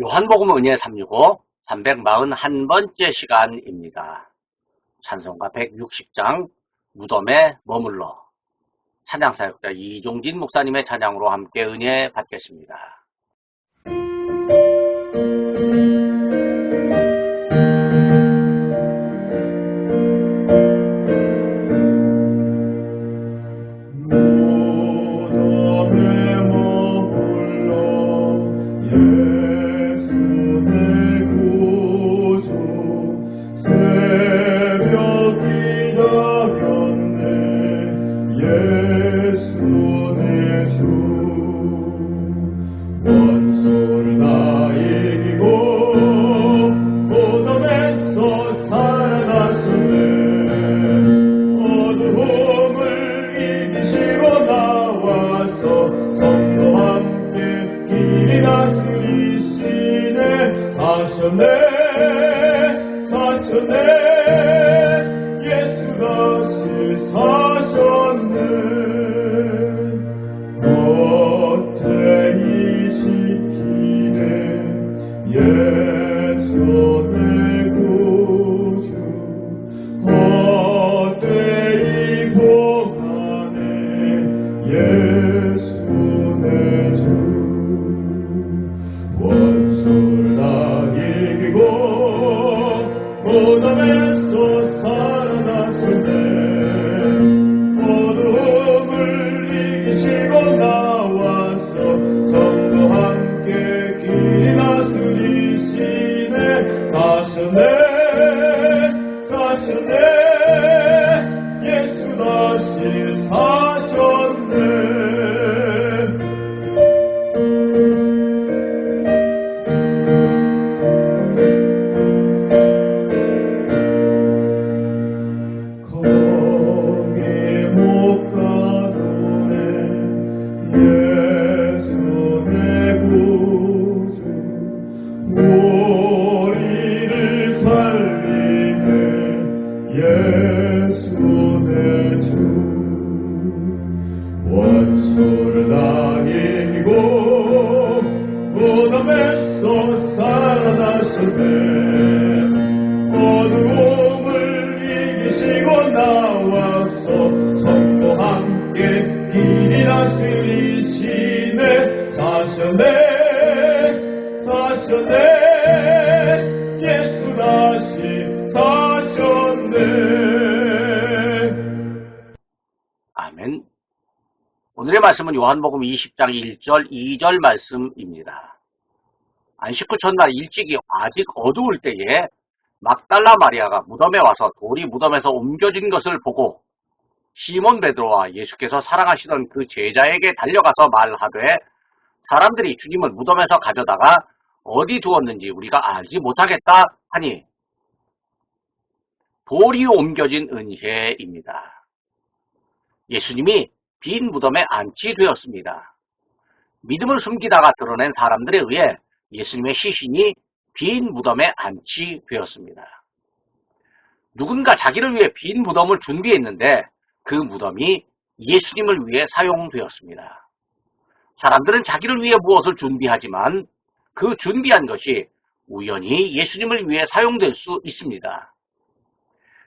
요한복음 은혜 365 341번째 시간입니다. 찬송가 160장 무덤에 머물러 찬양사역자 이종진 목사님의 찬양으로 함께 은혜 받겠습니다. 사 por 오늘의 말씀은 요한복음 20장 1절, 2절 말씀입니다. 안식 후 첫날 일찍이 아직 어두울 때에 막달라 마리아가 무덤에 와서 돌이 무덤에서 옮겨진 것을 보고 시몬 베드로와 예수께서 사랑하시던 그 제자에게 달려가서 말하되 사람들이 주님을 무덤에서 가져다가 어디 두었는지 우리가 알지 못하겠다 하니 돌이 옮겨진 은혜입니다. 예수님이 빈 무덤에 안치되었습니다. 믿음을 숨기다가 드러낸 사람들에 의해 예수님의 시신이 빈 무덤에 안치되었습니다. 누군가 자기를 위해 빈 무덤을 준비했는데 그 무덤이 예수님을 위해 사용되었습니다. 사람들은 자기를 위해 무엇을 준비하지만 그 준비한 것이 우연히 예수님을 위해 사용될 수 있습니다.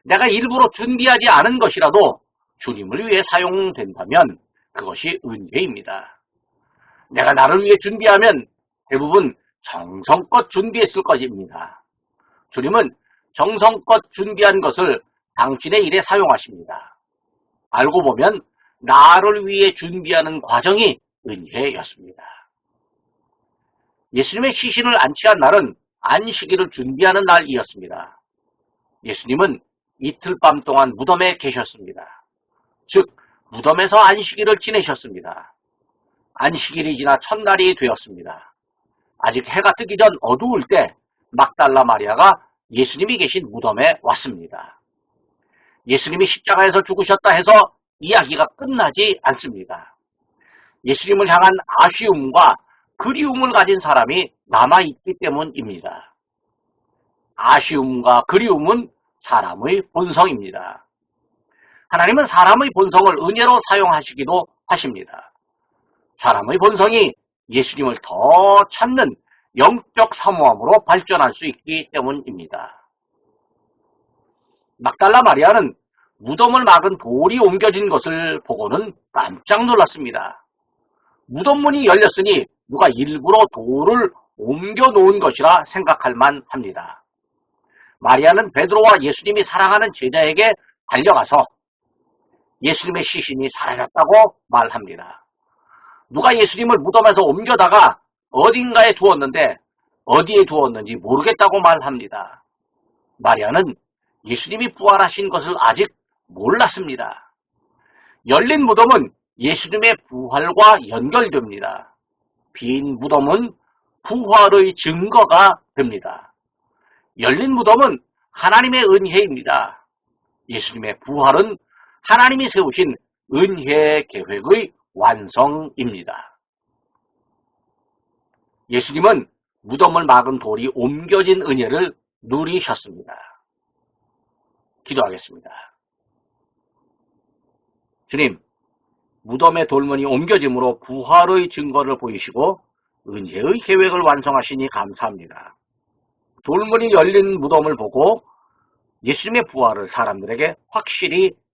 내가 일부러 준비하지 않은 것이라도 주님을 위해 사용된다면 그것이 은혜입니다. 내가 나를 위해 준비하면 대부분 정성껏 준비했을 것입니다. 주님은 정성껏 준비한 것을 당신의 일에 사용하십니다. 알고 보면 나를 위해 준비하는 과정이 은혜였습니다. 예수님의 시신을 안치한 날은 안식일을 준비하는 날이었습니다. 예수님은 이틀 밤 동안 무덤에 계셨습니다. 즉, 무덤에서 안식일을 지내셨습니다. 안식일이 지나 첫날이 되었습니다. 아직 해가 뜨기 전 어두울 때 막달라 마리아가 예수님이 계신 무덤에 왔습니다. 예수님이 십자가에서 죽으셨다 해서 이야기가 끝나지 않습니다. 예수님을 향한 아쉬움과 그리움을 가진 사람이 남아있기 때문입니다. 아쉬움과 그리움은 사람의 본성입니다. 하나님은 사람의 본성을 은혜로 사용하시기도 하십니다. 사람의 본성이 예수님을 더 찾는 영적 사모함으로 발전할 수 있기 때문입니다. 막달라 마리아는 무덤을 막은 돌이 옮겨진 것을 보고는 깜짝 놀랐습니다. 무덤 문이 열렸으니 누가 일부러 돌을 옮겨 놓은 것이라 생각할 만 합니다. 마리아는 베드로와 예수님이 사랑하는 제자에게 달려가서 예수님의 시신이 사라졌다고 말합니다. 누가 예수님을 무덤에서 옮겨다가 어딘가에 두었는데 어디에 두었는지 모르겠다고 말합니다. 마리아는 예수님이 부활하신 것을 아직 몰랐습니다. 열린 무덤은 예수님의 부활과 연결됩니다. 빈 무덤은 부활의 증거가 됩니다. 열린 무덤은 하나님의 은혜입니다. 예수님의 부활은 하나님이 세우신 은혜 계획의 완성입니다. 예수님은 무덤을 막은 돌이 옮겨진 은혜를 누리셨습니다. 기도하겠습니다. 주님, 무덤의 돌문이 옮겨짐으로 부활의 증거를 보이시고 은혜의 계획을 완성하시니 감사합니다. 돌문이 열린 무덤을 보고 예수님의 부활을 사람들에게 확실히